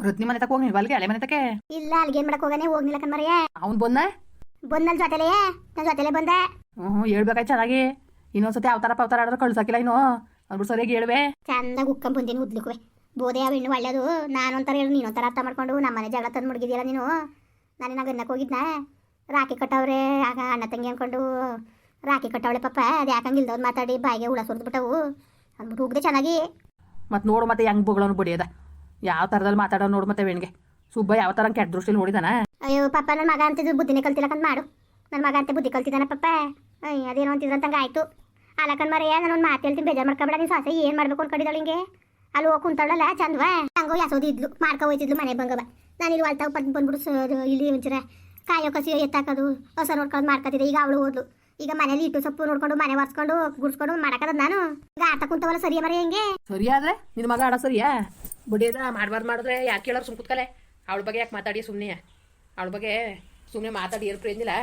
ರತ್ನಿ ಮನೆ ತಕ ಹೋಗಿ ಅಲ್ಲಿಗೆ ಅಲೆ ಮನೆ ತಕ ಇಲ್ಲ ಅಲ್ಲಿಗೆ ಏನ್ ಮಾಡಕ್ ಹೋಗನೆ ಹೋಗ್ನಿಲ್ಲ ಕಣ್ಮರಯ್ಯ ಅವ್ನ್ ಬಂದ? ಬಂದ್ ನನ್ ಜೊತೆಲೇ ನನ್ ಜೊತೆಲೇ ಬಂದೆ. ಹ್ಞೂ ಹೇಳ್ಬೇಕಾಯ್ ಚೆನ್ನಾಗಿ. ಇನ್ನೊಂದ್ಸತಿ ಅವತಾರ ಪವತಾರ ಆಡಿದ್ರೆ ಕಳ್ಸಾಕಿಲ್ಲ ಇನ್ನು. ಅವ್ರು ಸರಿಯಾಗಿ ಹೇಳ್ವೆ. ಚಂದಾಗ ಉಕ್ಕಂ ಬಂದಿನಿ ಉದ್ಲಿಕ್ವೆ. ಬೋಧೆ ಆ ಹೆಣ್ಣು ಒಳ್ಳೇದು. ನಾನು ಒಂಥರ ಹೇಳಿ ನೀನು ಒಂಥರ ಅರ್ಥ ಮಾಡ್ಕೊಂಡು ನಮ್ಮ ಮನೆ ಜಗಳ ತಂದು ಮುಡ್ಗಿದ್ದೀರ ನೀನು. ನಾನು ನಾ ಹೋಗಿದ್ನಾ ಹೋಗಿದ್ನ. ರಾಖಿ ಕಟ್ಟವ್ರೆ ಆಗ ಅಣ್ಣ ತಂಗಿ ಅನ್ಕೊಂಡು. ರಾಖಿ ಕಟ್ಟವಳೆ ಪಪ್ಪ ಅದು ಯಾಕಂಗೆ ಇಲ್ದವ್ರು ಮಾತಾಡಿ ಬಾಯಿಗೆ ಹುಳ ಸುರಿದ್ಬಿಟ್ಟವು. ಅಂದ್ಬಿಟ್ಟು ಹೋಗಿದೆ ಚೆನ್ನಾಗಿ. ಮತ್ತೆ ನೋಡು ಮತ್ತೆ ಹೆಂಗ್ ಬೊಗಳವನು ಬಡಿಯದ. ಯಾವ ತರದಲ್ಲಿ ಮಾತಾಡೋ ನೋಡು ಮತ್ತೆ ವೇಣಿಗೆ. ಸುಬ್ಬ ಯಾವ ತರ ಕೆಟ್ಟ ದೃಷ್ಟಿಲಿ ನೋಡಿದಾನ? ಅಯ್ಯೋ ಪಾಪ ನನ್ನ ಮಗ ಅಂತಿದ್ದು ಬುದ್ಧಿನೇ ಕಲ್ತಿಲ್ಲಕಂತ ಮಾಡು. ನನ್ನ ಮಗ ಅಂತ ಬುದ್ಧಿ ಕಲ್ತಿದಾನ ಪಪ್ಪ ಅಯ್ಯ ಅದೇನೋ ಅಂತಿದ್ರಂತಂಗೆ ಆಯ್ತು. ಅಲಕನ್ ಮರೆಯ ನಾನು ಒಂದು ಮಾತು ಹೇಳ್ತೀನಿ ಬೇಜಾರ್ ಮಾಡ್ಕೊಬೇಡ ನೀನು ಸಾಸೆ ಏನು ಮಾಡ್ಬೇಕು ಅನ್ಕೊಂಡಿದ್ದಾಳೆ ಹಿಂಗೆ? ಅಲ್ಲಿ ಹೋಗಿ ಕುಂತಾಳಲ್ಲ ಚಂದವ? ಹಂಗೋ ಯಾಸೋದು ಇದ್ಲು ಮಾಡ್ಕೊ ಹೋಯ್ತಿದ್ಲು ಮನೆ ಬಂಗವ. ನಾನು ಇಲ್ಲಿ ಹೊಲ್ತಾಗ ಪದ್ ಬಂದ್ಬಿಡು ಇಲ್ಲಿ ಒಂಚೂರ ಕಾಯೋ ಕಸಿಯೋ ಎತ್ತಾಕೋದು ಹೊಸ ನೋಡ್ಕೊಂಡು ಮಾಡ್ಕೊತಿದ್ದೆ ಈಗ ಅವಳು ಓದ್ಲು ಈಗ ಮನೇಲಿ ಇಟ್ಟು ಸೊಪ್ಪು ನೋಡ್ಕೊಂಡು ಮನೆ ಒರೆಸ್ಕೊಂಡು ಗುಡ್ಸ್ಕೊಂಡು ಮಾಡಕದ ನಾನು. ಈಗ ಆಟ ಕುಂತವಲ್ಲ ಸರಿಯ ಮರೆ ಹೆಂಗೆ? ಸರಿಯಾದ್ರೆ? ನಿನ್ ಮಗ ಆಡ ಸರಿಯಾ? ಬಡಿಯದ ಮಾಡ್ಬಾರ್ದು ಮಾಡಿದ್ರೆ ಯಾಕೆ ಕೇಳೋರು ಸುಮ್ ಕೂತ್ಕಲೆ? ಅವಳ ಬಗ್ಗೆ ಯಾಕೆ ಮಾತಾಡಿ ಸುಮ್ಮನೆ ಅವಳ ಬಗ್ಗೆ ಸುಮ್ಮನೆ ಮಾತಾಡಿ ಏನು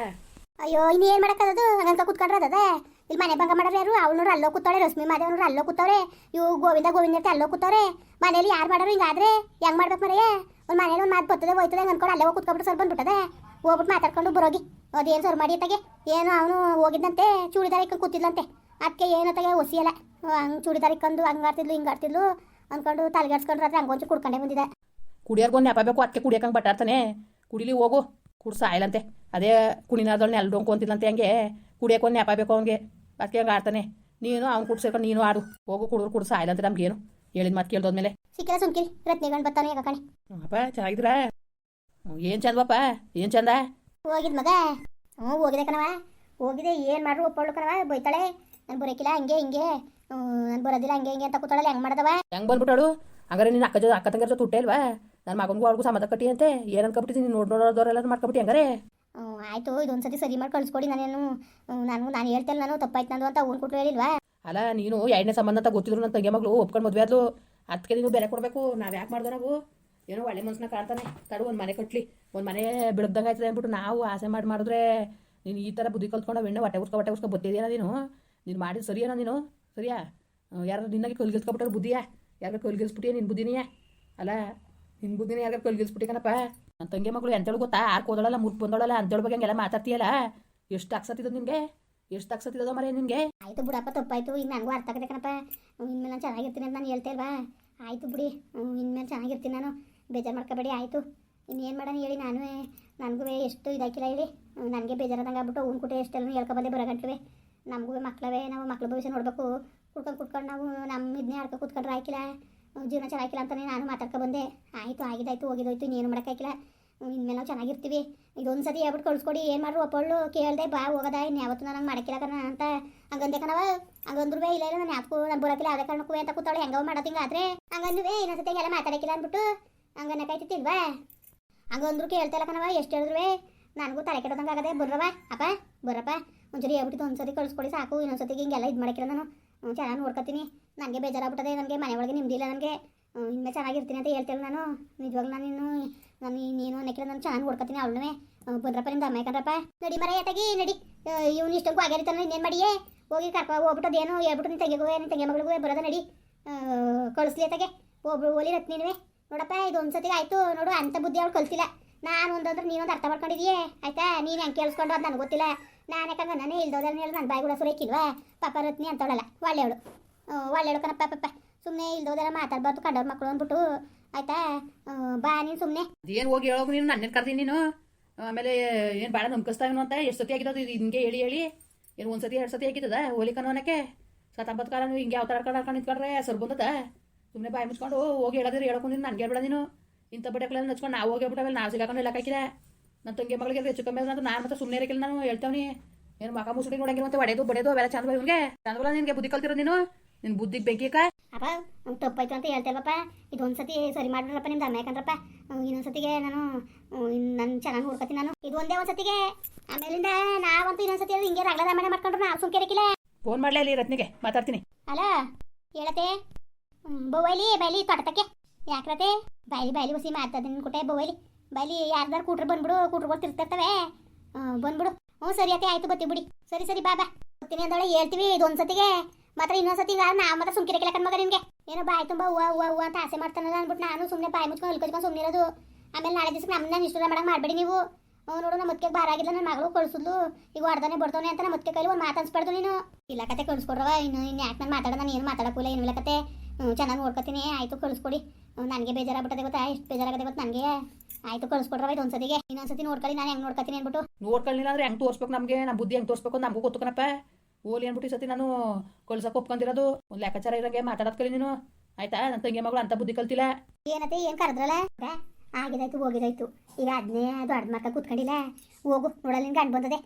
ಅಯ್ಯೋ ಇನ್ನು ಏನು ಮಾಡೋಕ್ಕದು ಹಂಗಂತ ಕೂತ್ಕೊಂಡ್ರೆ ಅದೇ ಇಲ್ಲಿ ಮನೆ ಭಂಗ ಮಾಡೋರು ಯಾರು? ಅವಳು ಅಲ್ಲೋ ಕೂತಾಳೆ ರಶ್ಮಿ ಮಾದೇವ್ರು ಅಲ್ಲೋ ಕೂತವ್ರೆ. ಇವು ಗೋವಿಂದ ಗೋವಿಂದ ಅಲ್ಲೋ ಕೂತವ್ರೆ. ಮನೇಲಿ ಯಾರು ಮಾಡೋರು ಹಿಂಗಾದ್ರೆ ಹೆಂಗ್ ಮಾಡ್ಬೇಕು ಮರೆಯ ಒಂದು ಮನೇಲಿ ಒಂದು ಮಾತು ಬರ್ತದೆ ಹೋಯ್ತದೆ ಅನ್ಕೊಂಡು ಅಲ್ಲೇ ಹೋಗಿ ಕುತ್ಕೊಂಡ್ಬಿಟ್ಟು ಸ್ವಲ್ಪ ಬಂದ್ಬಿಟ್ಟದೆ? ಹೋಗ್ಬಿಟ್ಟು ಮಾತಾಡ್ಕೊಂಡು ಬರೋಗಿ. ಅದೇನು ಸರ್ ಮಾಡಿ ತಗೆ ಏನು ಅವನು ಹೋಗಿದ್ದಂತೆ ಚೂಡಿದಾರ ಇಕ್ಕೊಂಡು ಕೂತಿದ್ಲಂತೆ. ಅದಕ್ಕೆ ಏನು ತಗೆ ಒಸಿಯಲ್ಲ ಹಂಗೆ ಚೂಡಿದಾರ ಇಕ್ಕೊಂಡು ಹಂಗೆ ಆಡ್ತಿದ್ಲು, ಹಿಂಗೆ ಆಡ್ತಿದ್ಲು. ಅಂದ್ಕೊಂಡು ತಲೆಗೆಡ್ಸ್ಕೊಂಡ್ರೆ ರಾತ್ರಿ ಹಂಗೊಂಚು ಕುಡ್ಕೊಂಡೇ ಬಂದಿದೆ. ಕುಡಿಯೋರ್ಗೊಂದು ನೆಪ ಬೇಕು ಅದಕ್ಕೆ ಕುಡಿಯಕಂಗೆ ಬಟ್ಟಾಡ್ತಾನೆ ಕುಡಿಲಿ ಹೋಗು. ಕುಡ್ಸ ಆಯ್ಲಂತೆ ಅದೇ ಕುಣಿನಾದೊಳ್ ಅಲ್ಲಿ ಅಂತಿಲ್ಲಂತೆ ಹಂಗೆ. ಕುಡಿಯೋಕೊಂದು ನೆಪ ಬೇಕು ಅವನಿಗೆ. ಅದಕ್ಕೆ ಹಂಗೆ ಆಡ್ತಾನೆ. ನೀನು ಅವ್ನು ಕುಡ್ಸಿರ್ಕೊಂಡು ನೀನು ಆಡು. ಹೋಗು ಕುಡಿದ್ರು ಕುಡ್ ಸಾಯಲಂತೆ ನಮ್ಗೇನು. ಹೇಳಿದ ಮಾತು ಕೇಳ್ದೋದ್ಮೇಲೆ. ಸಿಕ್ಕಿಲ್ಲ ಸುಮ್ಕಿರಿ. ರತ್ನಿಗಂಡು ಬರ್ತಾನೆ ಈಗ ಕಣಿ. ಅಪ್ಪ ಚೆನ್ನಾಗಿದ್ರ ಏನು ಚಂದಪ್ಪ ಏನು ಚಂದ? ಹೋಗಿದ್ ಮಗ? ಹ್ಞೂ ಹೋಗಿದೆ ಕಣವ ಹೋಗಿದೆ ಏನು ಮಾಡ್ರು ಒಪ್ಪಳು ಕಣವ ಬೈತಾಳೆ. ನಾನು ಬರೋಕಿಲ್ಲ ಹಂಗೆ ಹಿಂಗೆ. ನಾನು ಬರೋದಿಲ್ಲ ಹಂಗೆ ಹಿಂಗೆ ಅಂತ ಕೂತಾಳಲ್ಲ ಹೆಂಗೆ ಮಾಡ್ದವ? ಹೆಂಗೆ ಬಂದ್ಬಿಟ್ಟಾಳು? ಹಂಗಾರೆ ನಿನ್ನ ಅಕ್ಕ ಜೊತೆ ಅಕ್ಕ ತಂಗಿ ಜೊತೆ ಹುಟ್ಟೆ ಇಲ್ವಾ ನನ್ನ ಮಗನಿಗೂ ಅವ್ರಿಗೂ ಸಮಾಧ ಕಟ್ಟಿ ಅಂತೆ ಏನು ಅನ್ಕೊಬಿಟ್ಟಿದ್ದೀನಿ ನೋಡಿ ನೋಡೋದವ್ರೆಲ್ಲ ಮಾಡ್ಕೊಬಿಟ್ಟು ಹಂಗಾರೆ ಆಯ್ತು ಇದೊಂದು ಸತಿ ಸರಿ ಮಾಡಿ ಕಳಿಸ್ಕೊಡಿ ನಾನೇನು ನಾನು ನಾನು ಹೇಳ್ತೇನೆ ನಾನು ತಪ್ಪಾಯ್ತು ನಂದು ಅಂತ ಕೊಟ್ಟರು ಹೇಳಿಲ್ವಾ? ಅಲ್ಲ ನೀನು ಎರಡನೇ ಸಂಬಂಧ ಅಂತ ಗೊತ್ತಿದ್ರು ನನ್ನ ತಂಗಿ ಮಗಳು ಒಪ್ಕೊಂಡು ಮದುವೆ ಆದ್ಲು. ಅದಕ್ಕೆ ನೀನು ಬೆಲೆ ಕೊಡಬೇಕು ನಾವು ಯಾಕೆ ಮಾಡ್ದೋ ನಾವು? ಏನೋ ಒಳ್ಳೆ ಮನ್ಸನ್ನ ಕಾಣ್ತಾನೆ. ತಡು ಒಂದು ಮನೆ ಕಟ್ಲಿ. ಒಂದು ಮನೆ ಬಿಡದಂಗೆ ಆಯ್ತದೆ ಅಂದ್ಬಿಟ್ಟು ನಾವು ಆಸೆ ಮಾಡಿ ಮಾಡಿದ್ರೆ ನೀನು ಈ ಥರ ಬುದ್ಧಿ ಕಲ್ತ್ಕೊಂಡು ಹೆಣ್ಣು ಹೊಟ್ಟೆ ಉಸ್ಕೊ ಹೊಟ್ಟೆ ಉಸ್ಕೊ ಬತ್ತಿದೆಯಾ ನೀನು? ನೀನು ಮಾಡಿದ ಸರಿಯೇನೋ ನೀನು? ಸರಿಯಾ? ಯಾರು ನಿನ್ನಾಗೆ ಕೊಲ್ಗಿಸ್ಕೊಬಿಟ್ಟಾರ ಬುದ್ಧಿಯಾ? ಯಾರು ಕಲ್ಗಿಸ್ಬಿಟ್ಟಿಯಾ ನಿನ್ನ ಬುದ್ಧಿನಿಯಾ? ಅಲ್ಲ ನಿನ್ನ ಬುದ್ಧಿನೇ ಯಾರು ಕಲ್ಗಿಸ್ಬಿಟ್ಟಿ ಕಣಪ್ಪ? ನನ್ನ ತಂಗಿ ಮಗಳು ಎಂತೇಳು ಗೊತ್ತಾ? ಆರು ಕೋದಳಲ್ಲ ಮುರ್ಕ್ ಬಂದೋಳಲ್ಲ, ಅಂತೇಳ ಬಗ್ಗೆ ಹಂಗೆಲ್ಲ ಮಾತಾಡ್ತೀಯಲ್ಲ? ಎಷ್ಟು ಅಕ್ಸತ್ತಿದ್ದು ನಿನಗೆ? ಎಷ್ಟು ಅಕ್ಸತ್ತಿದ್ದೋ ಮರೆ ನಿನಗೆ? ಆಯಿತು ಬಿಡಪ್ಪ ತಪ್ಪಾಯ್ತು. ಈಗ ನನಗೂ ಅರ್ಥ ಆಗದೆ ಕಣಪ್ಪ. ಇನ್ಮೇಲೆ ನಾನು ಚೆನ್ನಾಗಿರ್ತೀನಿ ಅಂತ ನಾನು ಹೇಳ್ತಾ ಇಲ್ವಾ? ಆಯಿತು ಬಿಡಿ. ಇನ್ಮೇಲೆ ಚೆನ್ನಾಗಿರ್ತೀನಿ ನಾನು. ಬೇಜಾರು ಮಾಡ್ಕೋಬೇಡಿ, ಆಯಿತು. ಇನ್ನೇನು ಮಾಡೋಣ ಹೇಳಿ ನಾನು ನನಗೂ ಎಷ್ಟು ಇದಾಕಿಲ್ಲ ಹೇಳಿ. ನನಗೆ ಬೇಜಾರಾದಂಗೆ ಆಗ್ಬಿಟ್ಟು ಅವ್ನು ಕುಟೆ ಎಷ್ಟೆಲ್ಲ ಹೇಳ್ಕೊಬಂದೆ ಬರಗಂಟ್ಲವೆ. ನಮಗೂ ಮಕ್ಕಳವೇ ನಾವು ಮಕ್ಳ ಭವಿಷ್ಯ ನೋಡಬೇಕು. ಕುಡ್ಕೊಂಡು ಕುಡ್ಕೊಂಡು ನಾವು ನಮ್ಮ ಇದನ್ನೇ ಆಡ್ಕೊ ಕೂತ್ಕೊಂಡ್ರೆ ಆಯ್ಕಿಲ್ಲ. ಜೀವನ ಚೆನ್ನಾಗಿಲ್ಲ ಅಂತಲೇ ನಾನು ಮಾತಾಡ್ಕೊ ಬಂದೆ. ಆಯಿತು, ಆಗಿದಾಯ್ತು, ಹೋಗಿದೋಯ್ತು, ಇನ್ನೇನು ಮಾಡೋಕ್ಕಾಗಿಲ್ಲ ಇನ್ಮೇಲೆ ನಾವು ಚೆನ್ನಾಗಿರ್ತೀವಿ. ಇದೊಂದು ಸತಿ ಹೇಳ್ಬಿಟ್ಟು ಕಳ್ಸ್ಕೊಡಿ, ಏನು ಮಾಡ್ರು ಒಪ್ಪಳು ಕೇಳ್ದೆ, ಬಾ, ಹೋಗದ, ಇನ್ನು ಯಾವತ್ತು ನನಗೆ ಮಾಡಕ್ಕಿಲ್ಲ ಕಣ ಅಂತ. ಹಂಗಂದೆ ಕಣವ, ಹಂಗಂದ್ರೂ ಇಲ್ಲ ಇಲ್ಲ, ನಾನು ಯಾಕೂ ನಾನು ಬರೋಕ್ಕಿಲ್ಲ. ಅದೇ ಕಾರಣಕ್ಕೂ ಅಂತ ಕೂತಾಳೆ ಹೆಂಗವ ಮಾಡೋದು ಹಂಗಂದ್ರೆ ಹಂಗಂದ್ವಿ ಇನ್ನೊಂದ್ಸತಿ ಎಲ್ಲ ಮಾತಾಡಕ್ಕಿಲ್ಲ ಅಂದ್ಬಿಟ್ಟು. ಹಂಗನ್ನಕಾಯ್ತಿಲ್ವಾ ಹಂಗಂದ್ರು ಕೇಳ್ತಾ ಇಲ್ಲ ಕಣವ, ಎಷ್ಟು ಹೇಳಿದ್ರು ನನಗೂ ತಲೆ ಕೆಡೋದಂಗೆ ಆಗದೆ ಬರ್ರವ ಅಪ್ಪ ಬರಪ್ಪ ಒಂಚೂರು ಹೇಳ್ಬಿಟ್ಟು ಒಂದ್ಸತಿ ಕಳಿಸ್ಕೊಡಿ ಸಾಕು ಇನ್ನೊಂದ್ಸತಿ ಹಿಂಗೆಲ್ಲ ಇದು ಮಾಡಕ್ಕಿಲ್ಲ ನಾನು. ಚೆನ್ನಾಗಿ ನೋಡ್ಕೊತೀನಿ. ನನಗೆ ಬೇಜಾರಾಗ್ಬಿಟ್ಟದೆ, ನನಗೆ ಮನೆ ಒಳಗೆ ನಿಮ್ದಿಲ್ಲ ನನಗೆ. ಇನ್ಮೇಲೆ ಚೆನ್ನಾಗಿರ್ತೀನಿ ಅಂತ ಹೇಳ್ತೇನೆ ನಾನು. ನಿಜವಾಗ್ಲೂ ನಾನು ಇನ್ನು ನಾನು ನೀನು ಅನ್ನಕ್ಕೆ ನಾನು ಚೆನ್ನಾಗಿ ನೋಡ್ಕೊತೀನಿ ಅವಳನ್ನೇ. ಬಂದ್ರಪ್ಪ ನಿಮ್ದು ಅಮ್ಮ ಯಾಕಂದ್ರಪ್ಪ? ನಡಿ ಮರ ಏತಾಗಿ ನಡಿ. ಇವ್ನು ಇಷ್ಟಕ್ಕೂ ಆಗಿರ್ತಾನೆ ಇನ್ನೇನು ಮಾಡಿಯೇ? ಹೋಗಿ ಕರ್ಕೊ ಹೋಗ್ಬಿಟ್ಟು ಏನು ಹೇಳ್ಬಿಟ್ಟು ನಿನ್ನ ತೆಗೆಗೋ ನಿನ್ನ ತೆಗೆ ಮಗಳಿಗೂ ಬರೋದ ನಡಿ. ಕಳಿಸ್ಲಿ ಅತ್ತಾಗೆ ಒಬ್ರು ಓಲಿ ರತ್ನಿನುವೆ ನೋಡಪ್ಪ ಇದು ಒಂದ್ಸತಿ ಆಯಿತು. ನೋಡು, ಅಂತ ಬುದ್ಧಿ ಅವಳು ಕಲಿಸಿಲ್ಲ ನಾನು ಒಂದಂದ್ರೆ ನೀನೊಂದು ಅರ್ಥ ಮಾಡ್ಕೊಂಡಿದೀಯೇ? ಆಯ್ತಾ? ನೀನು ಹೆಂಗೆ ಕೇಳಿಸ್ಕೊಂಡು ಅದು ನನಗೆ ಗೊತ್ತಿಲ್ಲ. ನಾನು ಯಾಕಂದ್ರೆ ನಾನೇ ಇಲ್ದೋದ್ರೆ ಹೇಳಿ? ನನ್ನ ಬಾಯಿ ಕೂಡ ಸುರೇಕಿಲ್ವಾ ಪಾಪ ರತ್ನಿ ಅಂತವಳಲ್ಲ. ಒಳ್ಳೆಯವಳು. ಒಳ್ಳೆಯವಳು ಕಣಪ್ಪ ಪಪ್ಪ ಸುಮ್ಮನೆ ಇಲ್ದೋದೆಲ್ಲ ಮಾತಾಡ್ಬಾರ್ದು ಕಂಡವ್ರ ಮಕ್ಕಳು ಅಂದ್ಬಿಟ್ಟು, ಆಯ್ತಾ? ಬಾ ನೀನು ಸುಮ್ಮನೆ ಏನು ಹೋಗಿ ಹೇಳೋಗು ನೀನು? ನನ್ನೇನು ಕರ್ದಿ ನೀನು? ಆಮೇಲೆ ಏನು ಭಾಳ ನಂಬ್ಕಿಸ್ತಾವೇನು ಅಂತ? ಎಷ್ಟು ಸತಿ ಆಗಿರೋದು ಇದು ಹಿಂಗೆ ಹೇಳಿ ಹೇಳಿ. ಏನು ಒಂದು ಸತಿ, ಎರಡು ಸತಿ ಆಗಿದ್ದದ? ಹೋಲಿ ಕನ್ನೋನಕ್ಕೆ ಸತ್ತಂಬತ್ತು ಕಾಲ ಹಿಂಗೆ ಯಾವ ಥರ ಕಡೆ ನಿಂತ್ಕೊಂಡ್ರೆ ಸರ್ ಬಂದದ? ಸುಮ್ಮನೆ ಬಾಯಿ ಮುಚ್ಕೊಂಡು ಹೋಗಿ ಹೇಳೋದ್ರೆ ಹೇಳೋಕೊಂಡು ನನಗೆ ಹೇಳ್ಬೇಡ ನೀನು? ಇಂಥ ಬಡ್ಡೆಕ್ಳೆಲ್ಲ ನಚ್ಕೊಂಡು ನಾವು ಹೋಗಿ ಬಿಟ್ಟಾವೆಲ್ಲ ನಾವು ಸಿಗಾಕೊಂಡು ಹೇಳಕ್ಕಾಕಿಲ್ಲ ನನ್ನ ತಂಗಿ ಮಗಳಿಗೆ ಹೆಚ್ಚು ಕಮ್ಮಿ ಅಂತ ನಾನು ಮತ್ತೆ ಸುಮ್ಮನೆ ಇರಕ್ಕಿಲ್ಲ ನಾನು ಹೇಳ್ತಾವ್ನಿ. ಏನು ಮಕ ಮುಸುಡಿ ನೋಡಂಗಿಲ್ಲ ಮತ್ತೆ ಒಡೆದು ಬಡೆದು ಅವೆಲ್ಲ ಚಂದ ಇವ್ನಿಗೆ. ಚಂದವಲ್ಲ ನಿನಗೆ ಬುದ್ಧಿ ಕಲ್ತಿರೋ ನೀನು? ನಿನ್ ಬುದ್ಧಿಗೆ ಬೆಂಕಿಕ? ಅಪ್ಪ ಅವ್ನು ತಪ್ಪಾಯ್ತು ಅಂತ ಹೇಳ್ತೇವಪ್ಪ. ಇದೊಂದು ಸತಿ ಸರಿ ಮಾಡ್ರಪ್ಪ ನಿಮ್ದು ಅಮ್ಮ ಯಾಕಂದ್ರಪ್ಪ ಇನ್ನೊಂದು ಸತಿಗೆ ನಾನು ನನ್ನ ಚೆನ್ನಾಗಿ ನೋಡ್ಕೊತೀನಿ ನಾನು. ಇದು ಒಂದೇ ಒಂದು ಸತಿಗೆ ಆಮೇಲಿಂದ ನಾವಂತೂ ಇನ್ನೊಂದು ಸತಿ ಹಿಂಗೆ ರಗಡ ರಾಮಾಯಣ ಮಾಡ್ಕೊಂಡ್ರೆ ನಾವು ಸುಮ್ಕಿರಕ್ಕಿಲ್ಲ ಫೋನ್ ಮಾಡಲೇ ಇಲ್ಲಿ ರತ್ನಿಗೆ ಮಾತಾಡ್ತೀನಿ. ಅಲ್ಲ ಹೇಳತೆ ಬೊವೈಲಿ ಬೈಲಿ ತೋಟತಕ್ಕೆ ಯಾಕ್ರತೆ ಬೈಲಿ ಬೈಲಿ ಬಸಿ ನಿನ್ ಕುಟೆ ಬೊವೈಲಿ. ಬೈಲಿ ಯಾರ್ದಾರು ಕೂಟ್ರ ಬಂದ್ಬಿಡು ಕೂಟ್ರ ತಿರ್ತಿರ್ತವೆ ಆ, ಬಂದ್ಬಿಡು. ಹ್ಞೂ ಸರಿ ಅತ್ತೆ ಆಯ್ತು ಬತ್ತಿ ಬಿಡಿ. ಸರಿ ಸರಿ ಬಾ ಬಾ. ಬರ್ತೀನಿ ಅಂದೊಳೆ ಹೇಳ್ತೀವಿ ಇದೊಂದು ಸತಿಗೆ ಮಾತ್ರ ಇನ್ನೊಂದ್ಸತಿ ಈಗ ನಾ ಮಾತ್ರ ಸುಮ್ಕಿರಕಿಲ್ಲ ಮಗ ನಿನ್ಗೆ. ಏನೋ ಬಾಯ್ ತುಂಬ ಹೂವ ಹೂವ ಹೂವ ಅಂತ ಆಸೆ ಮಾಡ್ತಾನಲ್ಲ ಅಂದ್ಬಿಟ್ಟು ನಾನು ಸುಮ್ಮನೆ ಬಾಯಿ ಮುಚ್ಕೊಂಡು ಅಲ್ಕೊಚ್ಕೊಂಡು ಸುಮ್ಮನೆ ಆಮೇಲೆ ನಾಳೆ ದಿವಸ ನಮ್ಮನ್ನ ನಿಷ್ಠೂರ ಮಾಡಕ್ಕೆ ಮಾಡಬೇಡಿ ನೀವು. ಅವ್ನು ನೋಡು ನಮ್ಮ ಮುತ್ತಿಗೆ ಬಾರಾಗಿಲ್ಲ ನನ್ನ ಮಗಳು ಕಳಿಸಿದ್ಲು. ಈಗ ಹೊಡ್ದಾನೆ ಬರ್ತಾನೆ ಅಂತ ನಮ್ಮ ಮುತ್ತಿಗೆ ಕೈಲಿ ಒಂದು ಮಾತಾಡ್ಸ್ಬಾರ್ದು ನೀನು. ಇಲ್ಲ ಕತೆ ಕಳಿಸ್ಕೊಡ್ರವ ಇನ್ನು ಇನ್ನು ಯಾಕೆ ನಾನು ಮಾತಾಡೋ ನಾನು ಏನು ಮಾತಾಡೋಕ್ಕಿಲ್ಲ ಏನು ಇಲ್ಲ ಕತೆ. ಚೆನ್ನಾಗಿ ನೋಡ್ಕೊತೀನಿ. ಆಯಿತು ಕಳಿಸ್ಕೊಡಿ. ನನಗೆ ಬೇಜಾರಾಗ್ಬಿಟ್ಟದೆ ಗೊತ್ತಾ? ಎಷ್ಟು ಬೇಜಾರಾಗದೆ ಗೊತ್ತು ನನಗೆ? ಆಯಿತು ಕಳಿಸ್ಕೊಡ್ರವ ಇದು ಒಂದ್ಸತಿಗೆ. ಇನ್ನೊಂದ್ಸತಿ ನೋಡ್ಕೊಳ್ಳಿ ನಾನು ಹೆಂಗ್ ನೋಡ್ಕತ್ತೀನಿ ಅನ್ಬಿಟ್ಟು ನೋಡ್ಕೊಳ್ಳಿಲ್ಲ ಅಂದ್ರೆ ಹೆಂಗ್ ತೋರ್ಸ್ಬೇಕು ನಮಗೆ? ನಮ್ಮ ಬುದ್ಧಿ ಹೆಂಗ್ ತೋರ್ಸ್ಬೇಕು ಅಂತ ನಮಗೂ ಗೊತ್ತು ಕಣಪ್ಪ ಓಲಿ ಅನ್ಬಿಟ್ಟು ಈ ಸತಿ ನಾನು ಕಳ್ಸಕ್ಕೆ ಒಪ್ಕೊಂಡಿರೋದು. ಒಂದ್ ಲೆಕ್ಕಾಚಾರ ಇರಂಗೆ ಮಾತಾಡೋದ್ ಕಲಿ ನೀನು. ಆಯ್ತಾ? ನನ್ನ ತಂಗಿ ಮಗಳು ಅಂತ ಬುದ್ಧಿ ಕಲ್ತಿಲ್ಲ. ಏನತ್ತೆ ಏನ್ ಕರೆದ್ರಲ್ಲ? ಆಗಿದಾಯ್ತು ಹೋಗಿದಾಯ್ತು. ಈಗ ಅದು ದೊಡ್ಡ ಮಕ್ಕ ಕೂತ್ಕೊಂಡಿಲ್ಲ. ಹೋಗು ನೋಡಲ್ಲ ನಿನ್ ಗಂಡು ಬಂದದೆ.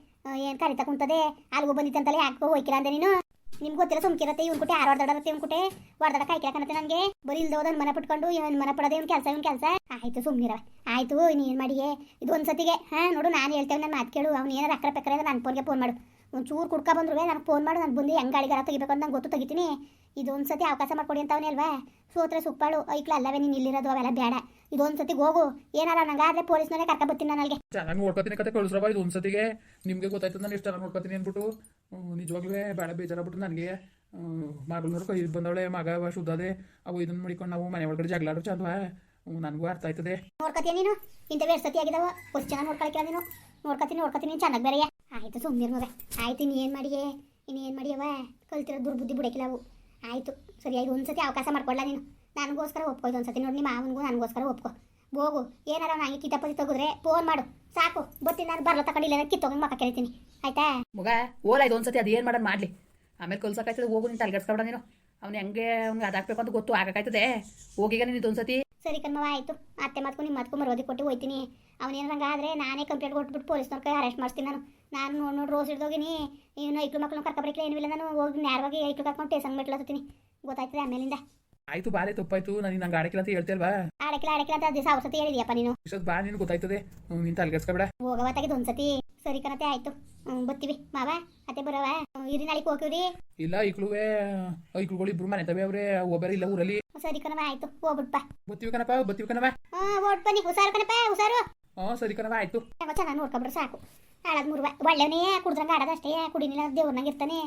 ಏನ್ ಕರಿತಾ ಕುಂತದೆ? ಅಲ್ಗೋ ಬಂದಿತ್ತಂತಲ್ಲ ಯಾಕೆ ಹೋಯ್ಕಿಲ್ಲ ಅಂದೆ ನೀನು. ನಿಮ್ಗೆ ಗೊತ್ತಿಲ್ಲ, ಸುಮ್ಕಿರತ್ತೆ, ಇವ್ನ ಕುಟೆ ಆರು ಹೊಡೆದಾಡತ್ತೆ, ಇವ್ನ ಕುಟೆ ಹೊಡೆದಾಡ ಕೈ ಕಾಣತ್ತೆ ನನಗೆ? ಬರೀ ಇಲ್ದ ಮನ ಪುಟ್ಕೊಂಡು ಇವನ್ ಮನ ಪಡೋದೇ ಇವ್ನ ಕೆಲಸ, ಇವನ್ ಕೆಲಸ. ಆಯ್ತು ಸುಮ್ನಿರ ಆಯ್ತು, ನೀನ್ ಏನು ಮಾಡಿಯೇ? ಇದು ಒಂದ್ಸತಿಗೆ ಹಾ, ನೋಡು, ನಾನು ಹೇಳ್ತೇವೆ ನನ್ನ ಮಾತು ಕೇಳು. ಅವ್ನು ಏನಾರ ಅಕ್ರ ಪಕ್ಕರೆ ನನ್ನ ಫೋನ್ಗೆ ಫೋನ್ ಮಾಡು. ಒಂದು ಚೂರು ಕುಡ್ಕ ಬಂದ್ರು ನನಗೆ ಫೋನ್ ಮಾಡು. ನಾನು ಬಂದು ಹೆಂಗೆ ಗಾಡಿಗಾರ ತೆಗಿಬೇಕು ಅಂತ ನಂಗೆ ಗೊತ್ತು, ತೆಗಿತೀನಿ. ಇದೊಂದು ಸತಿ ಅವಕಾಶ ಮಾಡ್ಕೊಡಿ ಅಂತವನೇ ಅಲ್ವಾ? ಸೋತ್ರೆ ಸುಪ್ಪಾಳು ಐಕ್ಲ ಅಲ್ಲವೇ, ನೀನು ಇಲ್ಲಿರೋದು, ಅವೆಲ್ಲ ಬೇಡ. ಇದೊಂದು ಸತಿ ಹೋಗು. ಏನಾರ ನಂಗಾದ್ರೆ ಪೊಲೀಸ್ನೇ ಕರ್ಕ ಬರ್ತೀನಿ ನಾನು ಅಲ್ಲಿಗೆ ಚೆನ್ನಾಗಿ ನೋಡ್ಕೊತೀನಿ ಕತೆ ಕಳಿಸ್ರವ ಇದು ನಿಮಗೆ ಗೊತ್ತಾಯ್ತದ ನಾನು ಇಷ್ಟ ನೋಡ್ಕೊತೀನಿ ಅಂದ್ಬಿಟ್ಟು. ನಿಜವಾಗ್ಲೂ ಬೇಡ ಬೇಜಾರಾಗ್ಬಿಟ್ಟು ನನಗೆ. ಮಗಳನ್ನವ್ರು ಕೈ ಬಂದವಳೆ, ಮಗ ಶುದ್ಧದೆ. ಅವು ಇದನ್ನ ಮಾಡಿಕೊಂಡು ನಾವು ಮನೆ ಒಳಗಡೆ ಜಗಳಾಡ್ರು ಚಂದವ. ನನಗೂ ಅರ್ಥ ಆಯ್ತದೆ. ನೋಡ್ಕೊತೀಯ ನೀನು? ಇಂಥವು ಎರಡು ಸತಿ ಆಗಿದಾವ? ಎಷ್ಟು ಚೆನ್ನಾಗಿ ನೋಡ್ಕೊಳಕ್ಕೆ ನೀನು ನೋಡ್ಕೊತೀನಿ ನೀನು ಚೆನ್ನಾಗಿ ಬೇರೆಯ. ಆಯಿತು ಸುಮ್ಮನೆ ಮಗ. ಆಯ್ತು, ನೀನು ಏನು ಮಾಡಿಯೇ? ಏನು ಮಾಡಿಯವ ಕಲ್ತಿರೋ ದುರ್ಬುದ್ಧಿ ಬಿಡಕಿಲ್ಲ ಅವು. ಆಯಿತು, ಸರಿಯಾಗಿ ಒಂದು ಸತಿ ಅವಕಾಶ ಮಾಡ್ಕೊಡ್ಲ ನೀನು. ನನಗೋಸ್ಕರ ಒಪ್ಕೊಯ್ತು ಒಂದು ಸತಿ ನೋಡಿ, ನಿಮ್ಮ ಮಾವನಿಗೂ ನನಗೋಸ್ಕರ ಒಪ್ಕೊ. ಹೋಗು, ಏನಾರ ನಂಗೆ ಕಿತಾಪತಿ ತೆಗೆದ್ರೆ ಫೋನ್ ಮಾಡು. ಸಾಕು ಬತ್ತಿ ನಾನು ಬರಲ್ಲ ತಗೊಂಡಿಲ್ಲ ಕಿತ್ತೋಗಂಗೆ ಮಕ್ಕ ಕರಿತೀನಿ. ಆಯ್ತಾ? ಮಗ ಓಲಾಯ್ತು ಒಂದ್ಸತಿ ಅದು ಏನು ಮಾಡೋಣ ಮಾಡ್ಲಿ. ಆಮೇಲೆ ಕಲ್ಸಕ್ಕಾಯ್ತದೆ ಹೋಗು ನೀನು ತಲೆಗೆಡ್ಸ್ಕೊಬೇಡ ನೀನು. ಅವ್ನು ಹೆಂಗೆ ಅವ್ನಿಗೆ ಅದಾಗಬೇಕು ಅಂತ ಗೊತ್ತು ಆಗಕ್ಕಾಯ್ತದೆ. ಹೋಗಿಗ ನೀನು ಇದೊಂದ್ಸತಿ ಸರಿ ಕಣ್ಮವ ಆಯ್ತು. ಅತ್ತೆ ಮಾತ್ಕೊ ನಿಮ್ಮ ಮಾತ್ಕು ಮರೋದಿ ಕೊಟ್ಟು ಹೋಯ್ತೀನಿ. ಅವನೇನು ಹಂಗಾದ್ರೆ ನಾನೇ ಕಂಪ್ಲೇಂಟ್ ಕೊಟ್ಬಿಟ್ಟು ಪೊಲೀಸ್ನವ್ರ ಕೈ ಅರೆಸ್ಟ್ ಮಾಡ್ತೀನಿ ನಾನು. ನಾನು ನೋಡಿ ನೋಡಿ ರೋಸ್ ಹಿಡ್ದೋಗಿನಿ ಇನ್ನು ಐಕ್ಳು ಮಕ್ಕಳು ಕರ್ಕೊಬರಕ್ಕೆ ಏನು ಇಲ್ಲ ನಾನು. ಹೋಗಿ ನೇರವಾಗಿ ಐಕ್ಳು ಕರ್ಕೊಂಡು ಟೇಸಂಗ್ ಬಿಟ್ಲತ್ತೀನಿ ಗೊತ್ತಾಯ್ತದೆ ಆಮೇಲಿಂದ. ಆಯ್ತು ಬಾರೆ ತಪ್ಪಾಯ್ತು. ನಾನು ನಂಗೆ ಆಡಕಿಲ್ಲ ಅಂತ ಹೇಳ್ತೇಲ್ವಾ ಆಡಕಿಲ್ಲ ಆಡಕಿಲ್ಲ ಅಂತ ದಿವಸ ಸತಿ ಹೇಳಿದ್ಯಪ್ಪ ನೀನು. ಇಷ್ಟೊತ್ತು ಬಾ ನೀನು ಗೊತ್ತಾಯ್ತದೆ. ನೀನು ತಲೆಗೆಡ್ಸ್ಕೊಬೇಡ ಹೋಗವತ್ತಾಗಿದ್ದು ಒಂದ್ಸತಿ ಒಂದು ಸತಿ ಸರಿ ಕಣತೆ ಆಯಿತು. ಬತ್ತೀವಿ ಮಾವ ಅತ್ತೆ ಬರವ? ಇರಿ ನಾಳೆಗೆ ಹೋಗ್ತೀವ್ರಿ. ಇಲ್ಲ ಐಕ್ಳುವೆ ಐಕ್ಳುಗಳು ಇಬ್ರು ಮನೆ ತವೆ ಅವ್ರೆ ಒಬ್ಬರು ಇಲ್ಲ ಊರಲ್ಲಿ. ಸರಿ ಕಣವ ಆಯ್ತು ಹೋಗ್ಬಿಟ್ಪ ಬತ್ತೀವಿ ಕಣಪ್ಪ ಬತ್ತೀವಿ ಕಣವ ಹಾಂ ಓಟ್ ಬನ್ನಿ ಹುಷಾರು ಕಣಪ್ಪ ಹುಷಾರು. ಹಾಂ ಸರಿ ಕಣವ ಆಯ್ತು. ಚೆನ್ನಾಗಿ ನೋಡ್ಕೊಂಬಿಡ್ರೆ ಸಾಕು. ಆಡೋದು ಮೂರು ಒಳ್ಳೆವನೇ ಕುಡ್ದ್ರಂಗೆ ಆಡೋದು ಅಷ್ಟೇ. ಕುಡಿನಿಲ್ಲ ದೇವ್ರನಾಗ ಇರ್ತಾನೆ.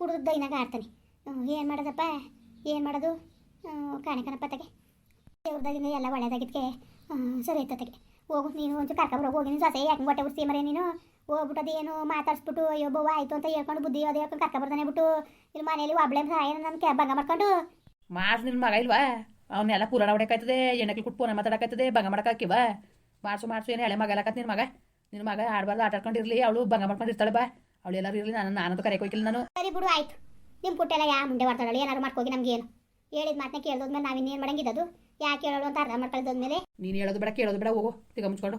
ಕುಡಿದು ದೈನಾಗ ಆಡ್ತಾನೆ ಏನು ಮಾಡೋದಪ್ಪ? ಏನು ಮಾಡೋದು? ಕಾಣೆ ಕಣಪ್ಪ ತಗೆ ದೇವ್ರದಾಗಿಂದ ಎಲ್ಲ ಒಳ್ಳೇದಾಗಿದ್ದಕ್ಕೆ ಸರಿ ಆಯ್ತತೆಗೆ ಹೋಗು ನೀನು ಒಂಚೂರು ಕರ್ಕೊಂಬರೋಗಿ ಹೋಗಿ. ನೀನು ಸೊಸೆ ಯಾಕೆ ಹೊಟ್ಟೆ ಉಡ್ಸಿ ಮರೆ ನೀನು? ಹೋಗ್ಬಿಟ್ಟು ಅದೇನು ಮಾತಾಡ್ಸ್ಬಿಟ್ಟು ಅಯ್ಯೋ ಬವ್ವ ಆಯ್ತು ಅಂತ ಹೇಳ್ಕೊಂಡು ಬುದ್ಧಿ ಅದು ಹೇಳ್ಕೊಂಡು ಕರ್ಕೊಂಬರ್ತಾನೆ ಬಿಟ್ಟು ಇಲ್ಲಿ ಮನೇಲಿ ಒಬ್ಳೆ ಸಹಾಯ ನನ್ನ ಕ್ಯಾಬ್ ಬಂಗ ಮಾಡ್ಕೊಂಡು. ಮಾಸ್ ನಿನ್ನ ಮಗ ಇಲ್ವಾ? ಅವನ್ನೆಲ್ಲ ಪುರಾಣ ಹೊಡೆಕಾಯ್ತದೆ ಎಣ್ಣೆಕ್ಲಿ ಕುಟ್ಟು ಫೋನ್ ಮಾತಾಡಕಾಯ್ತದೆ ಭಂಗ ಮಾಡಕ್ಕಾಕಿವ ಮಾಡ್ಸು ಮಾಡ್ಸು ಏನು ಎಳೆ ಮಗ ನಿನ್ನ ಮಗ? ನಿನ್ನ ಮಗ ಆಡ್ಬಾರ್ದು ಆಟ ಆಡ್ಕೊಂಡಿರ್ಲಿ ಅವಳು ಭಂಗ ಮಾಡ್ಕೊಂಡಿರ್ತಾಳೆ ಬಾ. ಅವಳು ಎಲ್ಲರೂ ಇರಲಿ ನಾನು ನಾನಂತೂ ಕರೆ ಹೋಗಿಲ್ಲ ನಾನು. ಸರಿ ಬಿಡು ಆಯ್ತು. ನಿಮ್ಮ ಪುಟ್ಟೆಲ್ಲ ಯಾ ಮುಂದೆ ಮಾಡ್ತಾಳೆ ಏನಾರು ಮಾಡ್ಕೋಗಿ ಏನು ಹೇಳಿದ ಮಾತನ್ನ ಕೇಳ್ದೋದ್ಮೇಲೆ ನಾವಿನ್ನೇನು ಮಾಡಂಗಿದ್ದದು ಯಾಕೆ ಹೇಳೋಳು ಅಂತ ಅರ್ಥ ಮಾಡ್ಕೊಳ್ಳೋದ್ಮೇಲೆ ನೀನು ಹೇಳೋದು ಬೇಡ ಕೇಳೋದು ಬೇಡ ಹೋಗು ತಿಗ ಮುಚ್ಕೊಂಡು.